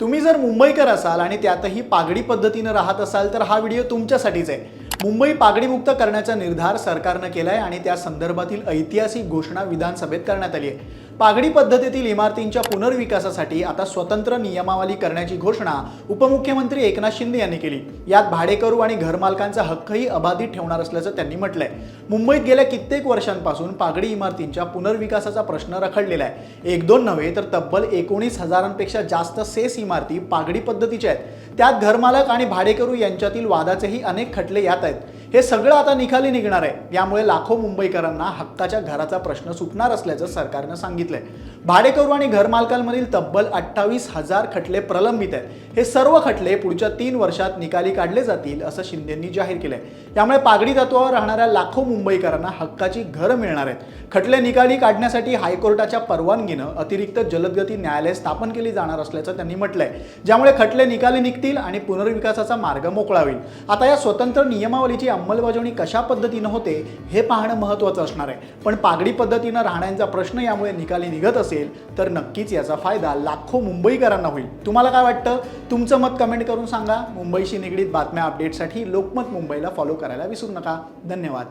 तुम्ही जर मुंबईकर असाल आणि त्यातही पागडी पद्धतीनं राहत असाल तर हा व्हिडिओ तुमच्यासाठीच आहे. मुंबई पागडीमुक्त करण्याचा निर्धार सरकारनं केलाय आणि त्या संदर्भातील ऐतिहासिक घोषणा विधानसभेत करण्यात आली आहे. पागडी पद्धतीतील इमारतींच्या पुनर्विकासासाठी आता स्वतंत्र नियमावली करण्याची घोषणा उपमुख्यमंत्री एकनाथ शिंदे यांनी केली. यात भाडेकरू आणि घरमालकांचा हक्कही अबाधित ठेवणार असल्याचं त्यांनी म्हटलंय. मुंबईत गेल्या कित्येक वर्षांपासून पागडी इमारतींच्या पुनर्विकासाचा प्रश्न रखडलेला आहे. एक दोन नव्हे तर तब्बल एकोणीस हजारांपेक्षा जास्त सेस इमारती पागडी पद्धतीच्या आहेत. त्यात घरमालक आणि भाडेकरू यांच्यातील वादाचेही अनेक खटले यात आहेत. हे सगळं आता निखाली निघणार आहे. यामुळे लाखो मुंबईकरांना हक्काच्या घराचा प्रश्न सुटणार असल्याचं सरकारनं सांगितलंय. भाडेकरू आणि घरमालकांमधील तब्बल अठ्ठावीस हजार खटले प्रलंबित आहेत. हे सर्व खटले पुढच्या तीन वर्षात निकाली काढले जातील असं शिंदेंनी जाहीर केलंय. त्यामुळे पागडी तत्वावर राहणाऱ्या लाखो मुंबईकरांना हक्काची घरं मिळणार आहेत. खटले निकाली काढण्यासाठी हायकोर्टाच्या परवानगीनं अतिरिक्त जलदगती न्यायालय स्थापन केली जाणार असल्याचं त्यांनी म्हटलंय. ज्यामुळे खटले निकाली निघतील आणि पुनर्विकासाचा मार्ग मोकळा होईल. आता या स्वतंत्र नियमावलीची अंमलबजावणी कशा पद्धतीनं होते हे पाहणं महत्त्वाचं असणार आहे. पण पागडी पद्धतीनं राहण्याचा प्रश्न यामुळे निकाली निघत असेल तर नक्कीच याचा फायदा लाखो मुंबईकरांना होईल. तुम्हाला काय वाटतं? तुमचं मत कमेंट करून सांगा. मुंबईशी निगडीत बातम्या अपडेटसाठी लोकमत मुंबईला फॉलो करायला विसरू नका. धन्यवाद.